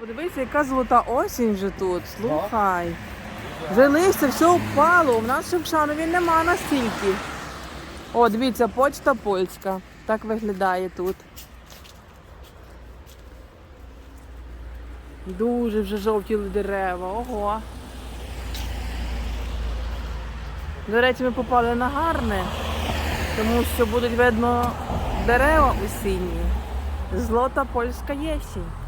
Дивися, яка золота осінь вже тут. Слухай. Вже листя, все впало. У нас ще в Шанові нема настільки. О, дивіться, почта польська. Так виглядає тут. Дуже вже жовтіли дерева. Ого. До речі, ми попали на гарне, тому що будуть видно дерева осінні. Злота польська єсінь.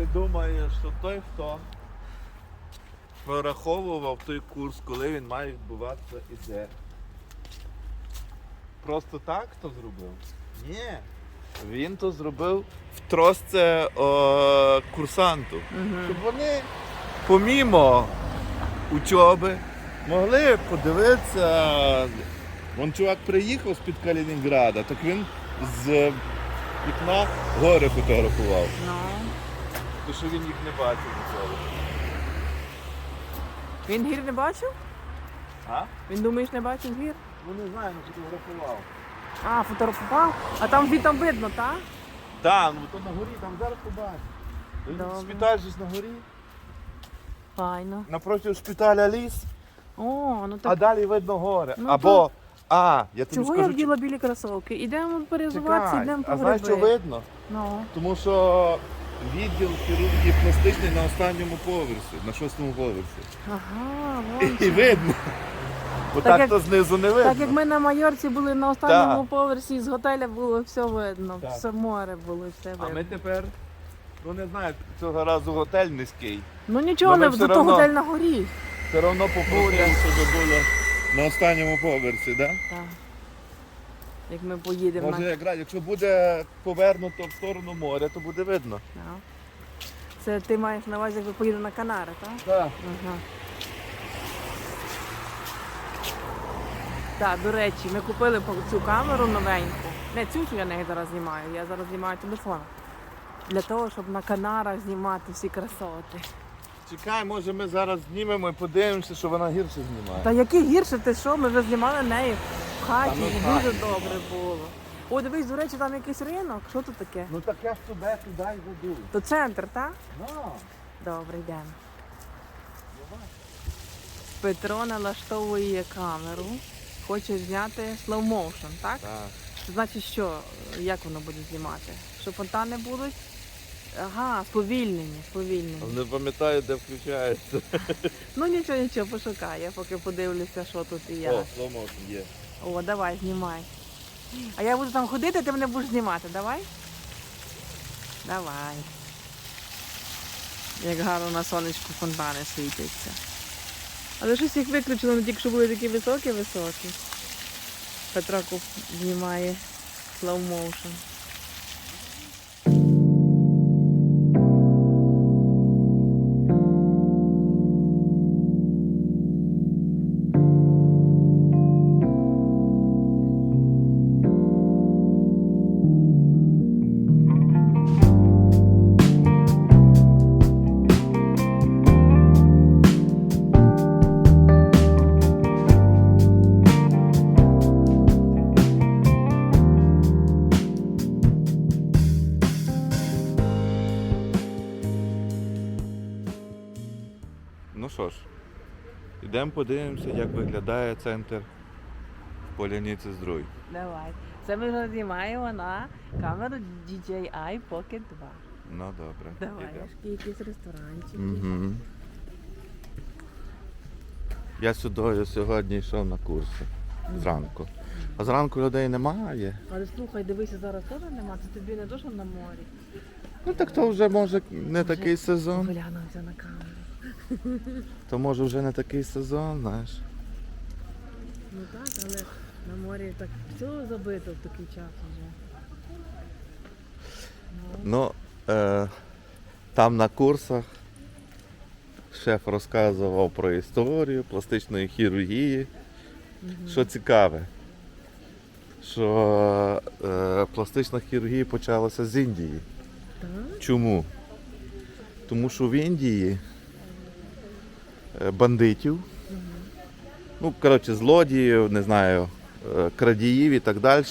Ти думаєш, що той, хто прораховував той курс, коли він має відбуватися і де? Просто так то зробив? Ні. Він то зробив в тросце о, курсанту. Щоб вони помімо учоби могли подивитися. Вон чувак приїхав з-під Калінінграда, так він з вікна гори фотографував. Ну. Тому що він їх не бачив ніколи. Він гір не бачив? А? Він думаєш, не бачив гір? Ну не знаю, не фотографував. А, фотографував? А там звідти видно, так? Так, ну то на горі, там зараз побачиш. Добре. Шпиталь же на горі. Файно. Напроти шпиталя ліс, О, ну а далі видно гори. Ну, Або. А, я тобі Чого я скажу. вділа білі кросовки? Ідемо перезуватися, Чекай, йдемо по а знаєш, що гриби. видно? Ну. Тому що відділ хірургії пластичний на останньому поверсі, на шостому поверсі. Ага, вон. І видно. Бо Так так, як- то знизу не видно. Так як ми на Майорці були на останньому поверсі, з готеля було все видно, Так. все море було, все А ми тепер, ну не знаю, цього разу готель низький. Ну нічого, Ну, ми не все зато равно- готель на горі. Все одно попросили, щоб було на останньому поверсі, так? Так. Як ми поїдемо Може, на якраз, якщо буде повернуто в сторону моря, то буде видно. Так. Це ти маєш на увазі, як ви поїдете на Канари, так? Так. Ага. Так, до речі, ми купили цю камеру новеньку. Не цю, що я неї зараз знімаю, я зараз знімаю телефон. Для того, щоб на Канарах знімати всі красоти. Чекай, може ми зараз знімемо і подивимося, що вона гірше знімає. Та які гірше ти що? Ми вже знімали неї в хаті, ну і дуже добре було. О, дивись, до речі, там якийсь ринок. Що тут таке? Ну так я ж туди, туди й веду. То центр, так? Ну, Добре, йдемо. Петро налаштовує камеру. Хоче зняти slow motion, так? так. Значить, що, як воно буде знімати? Що фонтани будуть? Ага, сповільнені, сповільнені. Не пам'ятаю, де включається. Ну нічого, нічого, пошукай, я поки подивлюся, що тут і як. О, сломок є. О, давай, знімай. А я буду там ходити, ти мене будеш знімати, давай? Давай. Як гарно на сонечку фонтани світяться. Але щось їх виключили, не тільки що були такі високі-високі. Петро знімає slow йдемо подивимося, як виглядає центр в Поляниці Здруй. Давай. Це ми знімаємо на камеру DJI Pocket 2. Ну добре. Давай, йдемо. аж якийсь ресторанчик. Угу. Я сюди сьогодні йшов на курси зранку. А зранку людей немає. Але слухай, дивися, зараз теж нема, це тобі не що на морі. Ну так то вже може не такий сезон. Глянувся на камеру. То може вже не такий сезон, знаєш. Ну так, але на морі так все забито в такий час вже. Ну, е, там на курсах шеф розказував про історію пластичної хірургії. Що цікаве, що е, пластична хірургія почалася з Індії. Так? Чому? Тому що в Індії бандитів, ну, коротше, злодіїв, не знаю, е, крадіїв і так далі,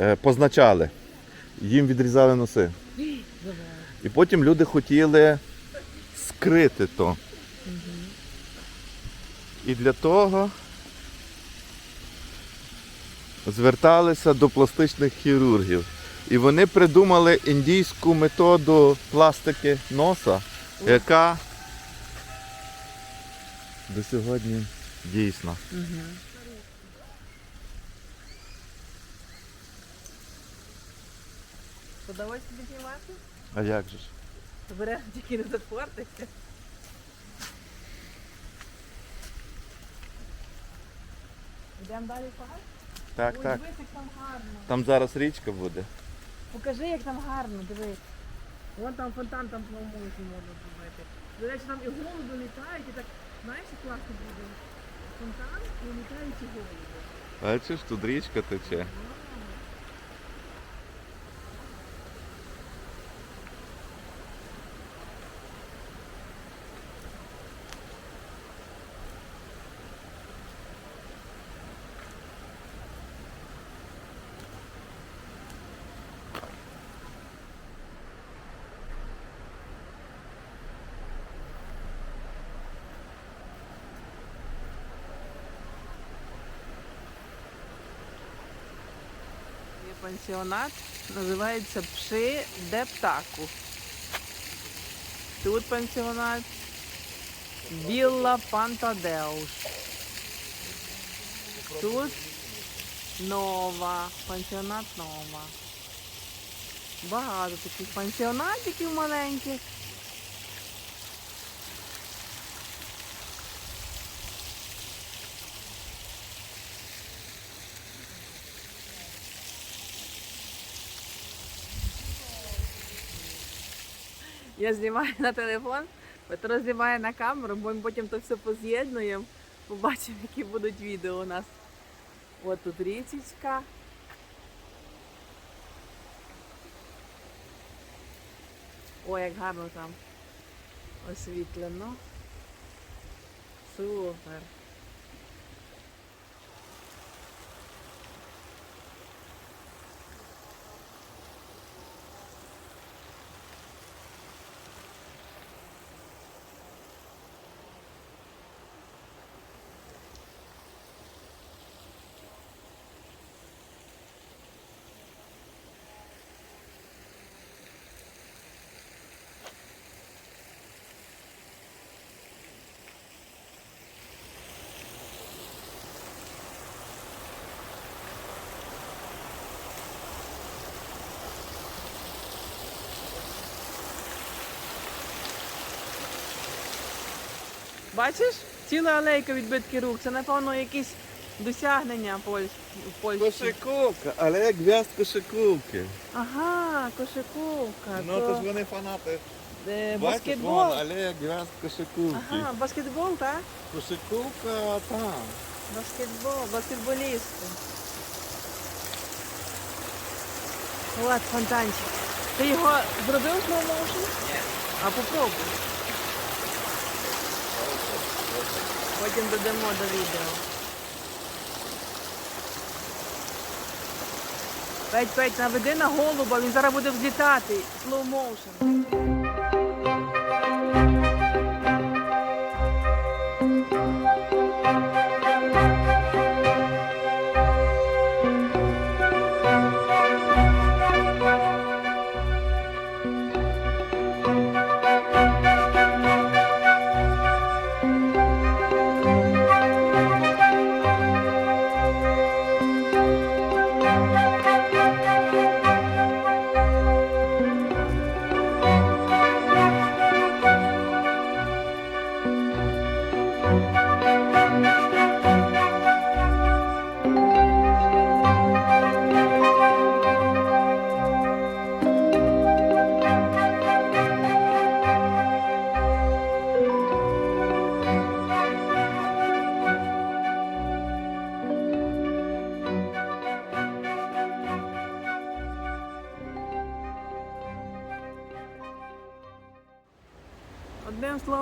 е, позначали. Їм відрізали носи. І потім люди хотіли скрити то. І для того зверталися до пластичних хірургів. І вони придумали індійську методу пластики носа, яка до сьогодні дійсна. Подавайся тобі знімати? А як же ж? Береш тільки не запортися. Йдемо далі в парк? Так, Ой, так. дивись, як там гарно. Там зараз річка буде. Покажи, як там гарно, диви. Вон там фонтан, там плавмойку можна зробити. До речі, там і голуби літають, і так, знаєш, класно буде. Фонтан і літаючі голуби. ж тут річка тече. Є пансіонат, називається Пши де птаку. Тут пансіонат Вілла Пантадеуш. Тут нова, пансіонат нова. Багато таких пансіонатиків маленьких. Я знімаю на телефон, Петро знімає на камеру, бо ми потім то все поз'єднуємо. Побачимо, які будуть відео у нас. От тут річечка. Ой, як гарно там освітлено. Супер. Бачиш? Ціла алейка відбитки рук. Це, напевно, якісь досягнення Поль... Польщі. Кошиковка, але як гвязд кошиковки. Ага, кошиковка. Ну то, ж вони фанати. е, Бачиш, баскетбол. вон, але як гвязд кошиковки. Ага, баскетбол, так? Кошиковка там. Баскетбол, баскетболісти. От фонтанчик. Ти його зробив motion? Ні. А попробуй. Потім додамо до відео. Петь, Петь, наведи на голуба, він зараз буде взлітати. Slow motion.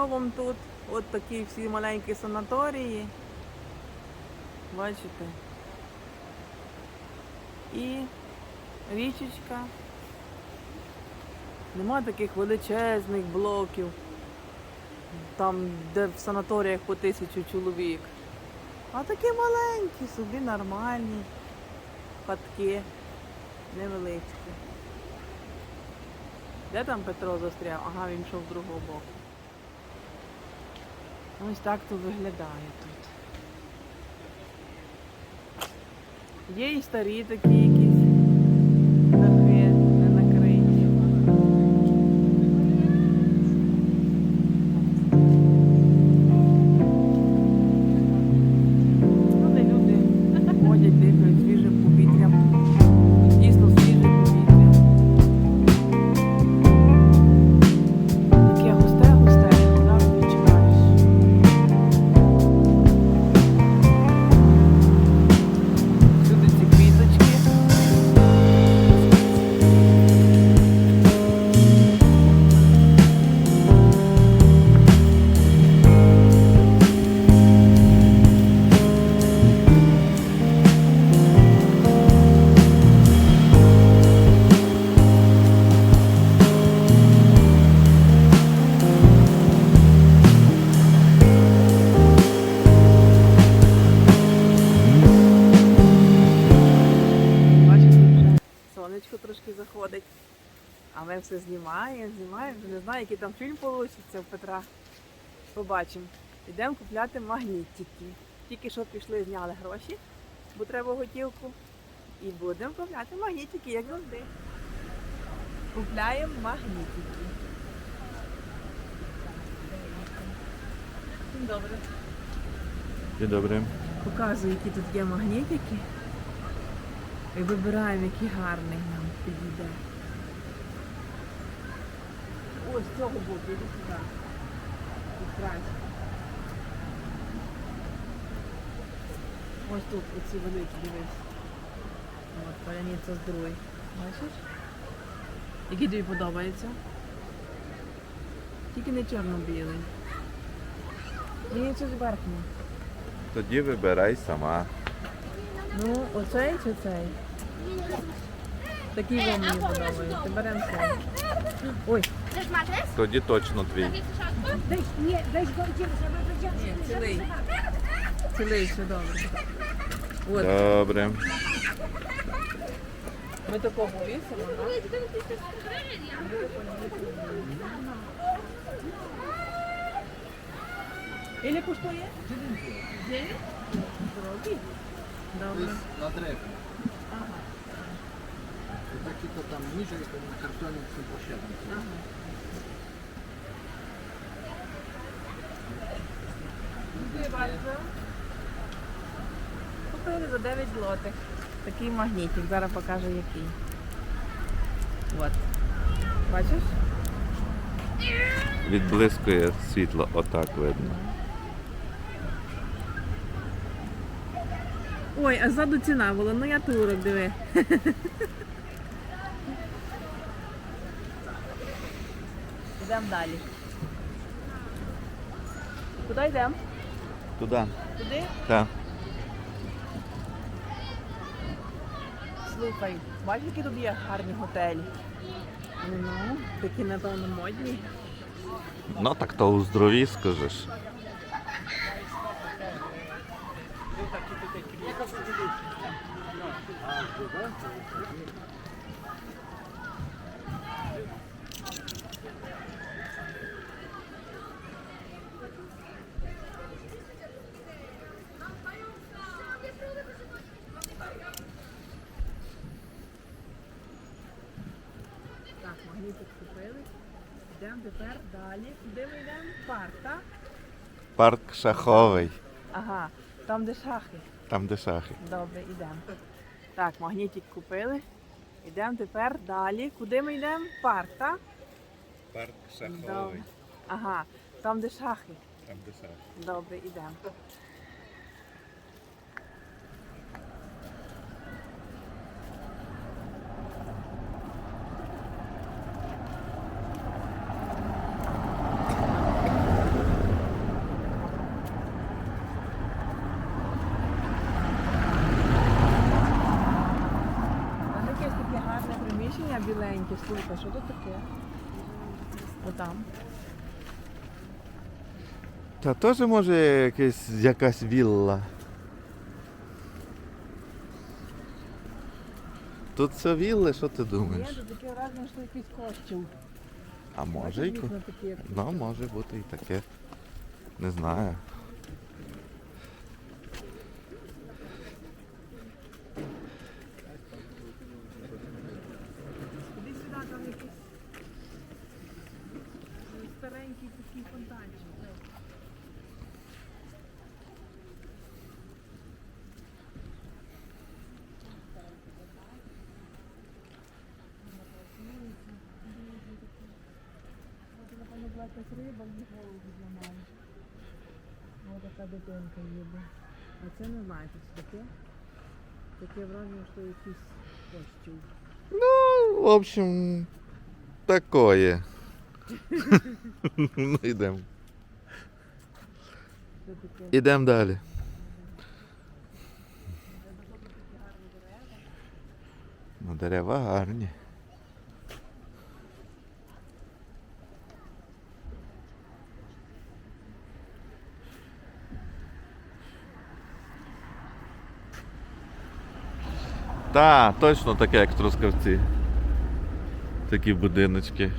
Одним тут от такі всі маленькі санаторії. Бачите? І річечка. Нема таких величезних блоків, там, де в санаторіях по тисячу чоловік. А такі маленькі, собі нормальні хатки, невеличкі. Де там Петро застряв? Ага, він йшов з другого боку. Ось так то виглядає тут. Є і старі такі якісь дахи не накриті. Ну, де люди ходять, дихають все знімаємо, знімаємо. Вже не знаю, який там фільм вийде у Петра. Побачимо. Йдемо купляти магнітики. Тільки що пішли, зняли гроші, бо треба готівку. І будемо купляти магнітики, як завжди. Купляємо магнітики. Всім Добре. Показую, які тут є магнітики. І вибираємо, який гарний нам підійде. Ось цього боку, іди сюди. Тут краще. Ось тут оці великі, дивись. От, паляниця з другої. Бачиш? Який тобі подобається? Тільки не чорно-білий. Мені щось верхнє. Тоді вибирай сама. Ну, оцей чи цей? Такий вам мені подобається. Беремо цей. Ой? Тоді точно твій. Ні, цілий. Цілий, все добре. От, Добре. ми такого вісимо, так? Ілі коштує? Дев'ять? Добре. taki to tam niżej, to na kartonie są po 7. Ага. Купили за 9 злотих. Такий магнітик. Зараз покажу який. От. Бачиш? Відблискує світло, отак видно. Ой, а ззаду ціна була, ну я турок, диви. Йдемо далі. Куди йдемо? Туди. Туди? Так. Слухай, бачиш, які тут є гарні готелі? Ну, такі, напевно, модні. Ну так то у здорові скажеш. Так, магнітик купили. Йдемо тепер далі. Куди ми йдемо? Парк, так? Парк шаховий. Ага, там де шахи. Там де шахи. Добре, йдемо. Так, магнітик купили. Йдемо тепер далі. Куди ми йдемо? Парк, так? Парк Добре. Ага, там де шахи. Там де шахи. Добре, йдемо. Слухай, що тут таке? Отам. Та теж може якась, якась вілла. Тут все вілли, що ти думаєш? Тут таке враження, що якийсь костюм. А може як Ну, може бути і таке. Не знаю. Іди сюди, там якийсь старенький такий фонтанчик. Напевно, була якась риба, і голову зламала. Ось така дитинка їде. А це не знаю, що таке. Таке враження, що якийсь костюм. Ну, в общем, такое. ну, йдемо. Ідемо далі. Ну, дерева гарні. Так, точно таке, як в Трускавці. Такі будиночки.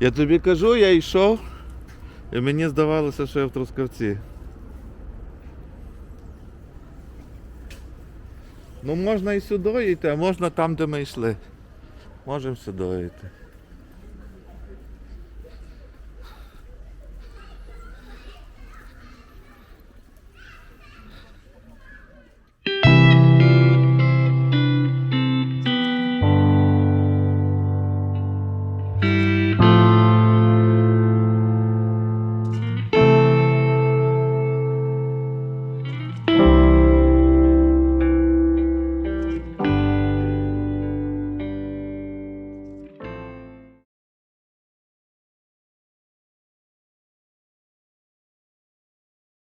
Я тобі кажу, я йшов, і мені здавалося, що я в Трускавці. Ну можна і сюди йти, а можна там, де ми йшли. Можемо сюди йти.